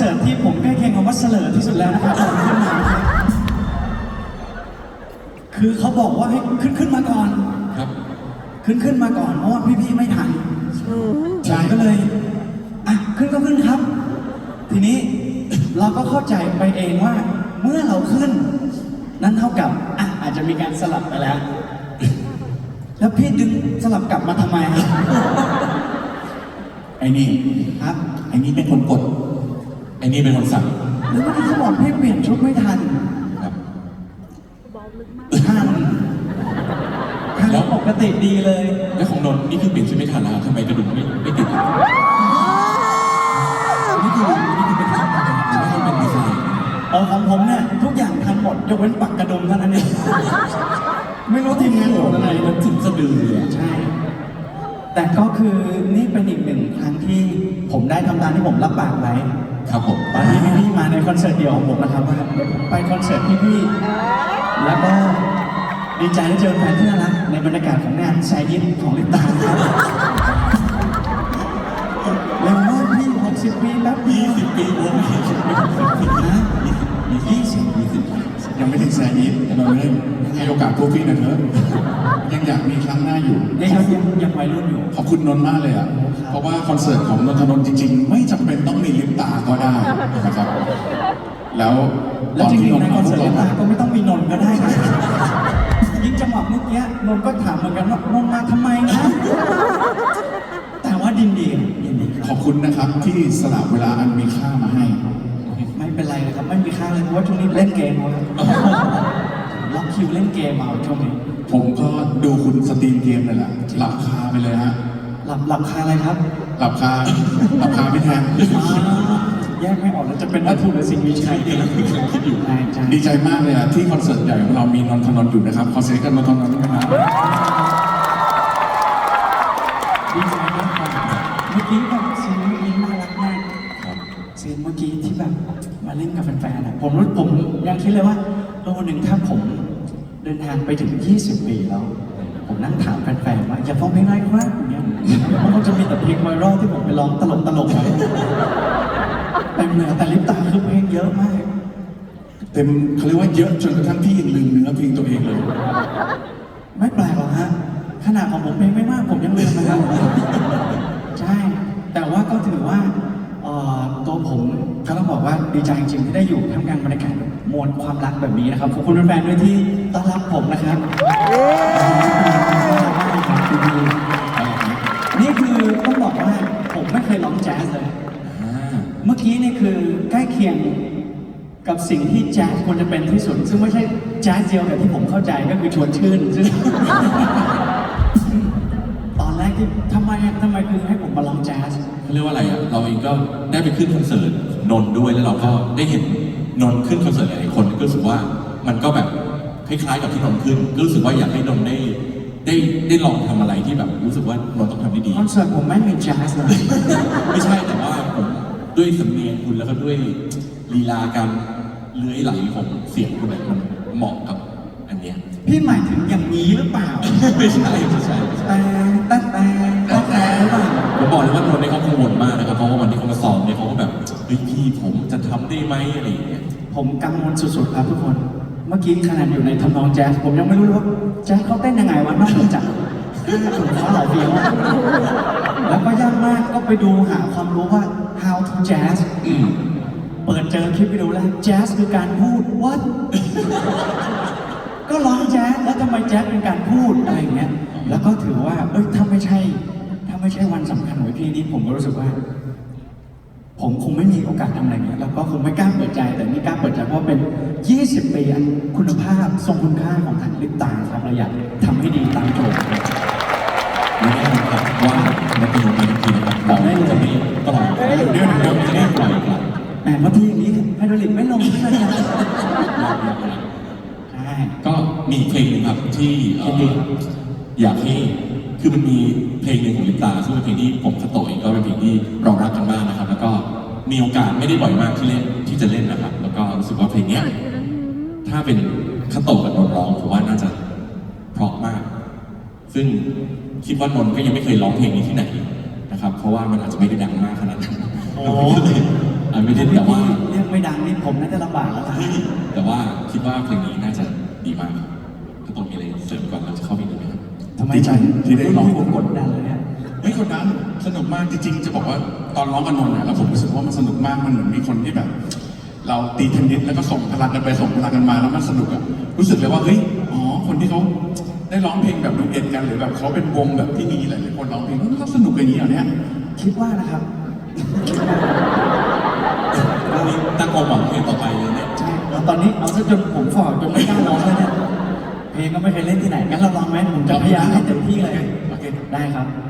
เป็นคอนเสิร์ตที่ผมใกล้เคียงกับว่าเสลอที่สุดแล้วนะครับผมขึ้นมานะครับคือเขาบอกว่าให้ขึ้นขึ้นมาก่อน ครับ ขึ้นขึ้นมาก่อนเพราะว่าพี่ๆไม่ทันฉันก็เลยอะขึ้นก็ขึ้นครับ ทีนี้เราก็เข้าใจไปเองว่า เมื่อเราขึ้น นั่นเท่ากับอะอาจจะมีการสลับไปแล้ว แล้วพี่ดึงสลับกลับมาทำไมครับไอ้นี่ครับไอ้นี่เป็นคนกด ไอ้นี่เป็นคนสั่งแล้วเมื่อกี้เขาบอกพี่เปลี่ยนชุดไม่ทันครับทันทันแล้วปกติดีเลย แล้วของนนท์นี่คือเปลี่ยนชุดไม่ทันแล้วทำไมกระดุมไม่ไม่ติดอะนี่คือนี่คือเป็นขั้นตอนหรือว่ามันเป็นดีไซน์เออของผมเนี่ยทุกอย่างทันหมดยกเว้นปักกระดุมเท่านั้นเองไม่รู้ทีมงานโหดอะไรมันถึงสะดือเลยอะใช่ แต่ก็คือนี่เป็นอีกหนึ่งครั้งที่ผมได้ทำตามที่ผมรับปากไว้ ครับผมตอนที่พี่ๆมาในคอนเสิร์ตเดี่ยวของผมนะครับว่าเดี๋ยวผมไปคอนเสิร์ตพี่ๆแล้วก็ดีใจได้เจอแฟนที่น่ารักในบรรยากาศของงานสายยิ้มของลิปตาครับเร็วมากพี่60ปีแป๊บเดียี่ยวสิบปีโอ้ไม่ยี่สิบปีนะ มียี่สิบยี่สิบยังไม่ถึงแสนยิปแต่เราเล่นให้โอกาสพวกพี่หน่อยเถอะยังอยากมีครั้งหน้าอยู่ นี่เขายังยังวัยรุ่นอยู่ ขอบคุณนนท์มากเลยอะ เพราะว่าคอนเสิร์ตของนนทนนท์จริง ๆ ไม่จำเป็นต้องมีลิปตาก็ได้นะครับ แล้วแล้ตวอนจริที่งนๆนในท์คอนมาพวเสิกร์ตเราลิปตาก็ไม่ต้องมีนนท์ก็ได้นะยิ่งจังหวะเมื่อกี้นนท์ก็ถามเหมือนกันว่านนท์มาทำไมนะ แต่ว่าดินดียินดีคขรัอบบคุณนะครับที่สละเวลาอันมีค่ามาให้ ไม่เป็นไรเลยครับ ไม่มีค่าเลยเพราะว่าช่วงนี้เล่นเกมเอาครับล็อกคิวเล่นเกมเอาช่วงนี้ผมก็ดูคุณสตรีมเกมเลยแหละหลับคาไปเลยฮะหลับหลับคาอะไรครับ หลับคาหลับคาพี่แทนอ่าแยกไม่ออกแล้วจะเป็นวัตถุหรือสิ่งมีชีวิตดีคิดอยู่ใช่ใช่ดีใจมากเลยอะที่คอนเสิร์ตใหญ่ของเรามีนนทนนท์อยู่นะครับขอเสียงกันนนทนนท์ด้วยนะครับดีใจมากครับเมื่อกี้แมาเล่นกับแฟนๆอะผมรู้ผมยังคิดเลยว่าเออวันหนึ่งถ้าผมเดินทางไปถึง 20 ปีแล้ว ผมนั่งถามแฟนๆว่าอยากฟังเพลงอะไรครับอย่างเงี้ยมันก็จะมีแต่เพลงไวรัลที่ผมไปร้องตลกตลกๆอะเต็มเลยแต่ลิปตาคือเพลงเยอะมากเต็มเขาเรียกว่าเยอะจนกระทั่งพี่ยังลืมเนื้อเพลงตัวเองเลย ไม่แปลกหรอกฮะขนาดของผมเพลงไม่มากผมยังลืมนะครับใช่ แต่ว่าก็ถือว่าเอ่อตัวผมก็ต้องบอกว่า ดีใจจริงๆที่ได้อยู่ท่ามกลางบรรยากาศมวลความรักแบบนี้นะครับขอบคุณแฟนๆด้วยที่ต้อนรับผมนะครับนี่คือต้องบอกว่าผมไม่เคยร้องแจ๊สเลยเมื่อกี้นี่คือใกล้เคียงกับสิ่งที่แจ๊สควรจะเป็นที่สุด ซึ่งไม่ใช่แจ๊สเดียวกับที่ผมเข้าใจก็คือชวนชื่นซึ่งตอนแรกที่ทำไมทำไมคือให้ผมมาร้องแจ๊ส เขาเรียกว่าอะไรอะเราเองก็ได้ไปขึ้นคอนเสิร์ตนนท์ด้วยแล้วเราก็ได้เห็นนนท์ขึ้นคอนเสิร์ตหลายๆคนก็รู้สึกว่ามันก็แบบคล้ายๆกับที่นนท์ขึ้น ก็รู้สึกว่าอยากให้นนท์ได้ได้ได้ลองทำอะไรที่แบบรู้สึกว่านนท์ต้องทำได้ดี คอนเสิร์ตผมไม่มีแจ๊สเลย ไม่ใช่แต่ว่าผมด้วยสำเนียงคุณแล้วก็ด้วยลีลาการเลื้อยไหลของเสียงคุณเนี่ยมันเหมาะกับอันเนี้ยพี่หมายถึงอย่างนี้หรือเปล่า ไม่ใช่ไม่ใช่ไม่ใช่ แต่แต่แต่ ฮ้ยพี่ผมจะทำได้ไหมอะไรอย่างเงี้ยผมกังวลสุดๆครับทุกคน เมื่อกี้ขนาดอยู่ในทำนองแจ๊สผมยังไม่รู้เลยว่าแจ๊สเขาเต้นยังไงวะนอกจากห้าถุงฟ้าหล่อเฟี้ยวแล้วก็ยากมากก็ไปดูหาความรู้ว่า how to jazz อืมเปิดเจอคลิปวิดีโอแล้วแจ๊สคือการพูด what ก็ร้องแจ๊สแล้วทำไมแจ๊สเป็นการพูดอะไรอย่างเงี้ย แล้วก็ถือว่า เอ้ยถ้าไม่ใช่ ถ้าไม่ใช่วันสำคัญของพี่นี้ผมก็รู้สึกว่า ผมคงไม่มีโอกาสทำอะไรเงี้ยแล้วก็คงไม่กล้าเปิดใจแต่นี่กล้าเปิดใจเพราะว่าเป็น 20 ปีอันคุณภาพทรงคุณค่าของทางลิปตาครับเราอยากทำให้ดีตามโจทย์ครับไม่แน่นะครับว่าในปีนี้ทีนะครับเราจะไม่ตลอดเดือนเดือนจะไม่ปล่อยครับแหมเมื่อทีอย่างนี้ไฮโดรลิกไม่ลงขึ้นเลยนะใช่ก็มีเพลงหนึงครับที่เอ่อยินดีครับอยากให้คือมันมีเพลงหนึ่งของลิปตาซึ่งเป็นเพลงที่ผมคาโตะเองก็เป็นเพลงที่เรารักกันมาก มีโอกาสไม่ได้บ่อยมากที่เล่นที่จะเล่นนะครับ แล้วก็รู้สึกว่าเพลงเนี้ยถ้าเป็นคาโตะกับนนท์ร้องผมว่าน่าจะเพราะมาก ซึ่งคิดว่านนท์ก็ยังไม่เคยร้องเพลงนี้ที่ไหนนะครับ เพราะว่ามันอาจจะไม่ได้ดังมากขนาดนั้นโอ้อะไม่ได้แต่ว่าเรียกไม่ดังนี่ผมน่าจะลำบากแล้วล่ะแต่ว่าคิดว่าเพลงนี้น่าจะดีมากครับคาโตะมีอะไรเสริมก่อนเราจะเข้าเพลงนี้ไหมครับทำไมดีใจที่ได้ร้องผมกดดันเลยเนี่ยไม่กดดัน สนุกมากจริงๆ จะบอกว่าตอนร้องกับนนท์เนี่ยแล้วผมรู้สึกว่ามันสนุกมากมันเหมือนมีคนที่แบบ เราตีเทนนิสแล้วก็ส่งพลังกันไปส่งพลังกันมาแล้วมันสนุกอะรู้สึกเลยว่าเฮ้ยอ๋อคนที่เขาได้ร้องเพลงแบบดูเอ็ดกันหรือแบบเขาเป็นวงแบบที่มีหลายๆคนร้องเพลงมันก็สนุกอย่างนี้เหรอเนี่ยคิดว่านะครับนี่ตั้งความหวังเพลงต่อไปเลยเนี่ยใช่แล้วตอนนี้เอาซะจนผมฝ่อจนไม่กล้าร้องแล้วเนี่ยเพลงก็ไม่เคยเล่นที่ไหนงั้นเราลองไหมผมจะพยายามให้เต็มที่เลยโอเคได้ครับโ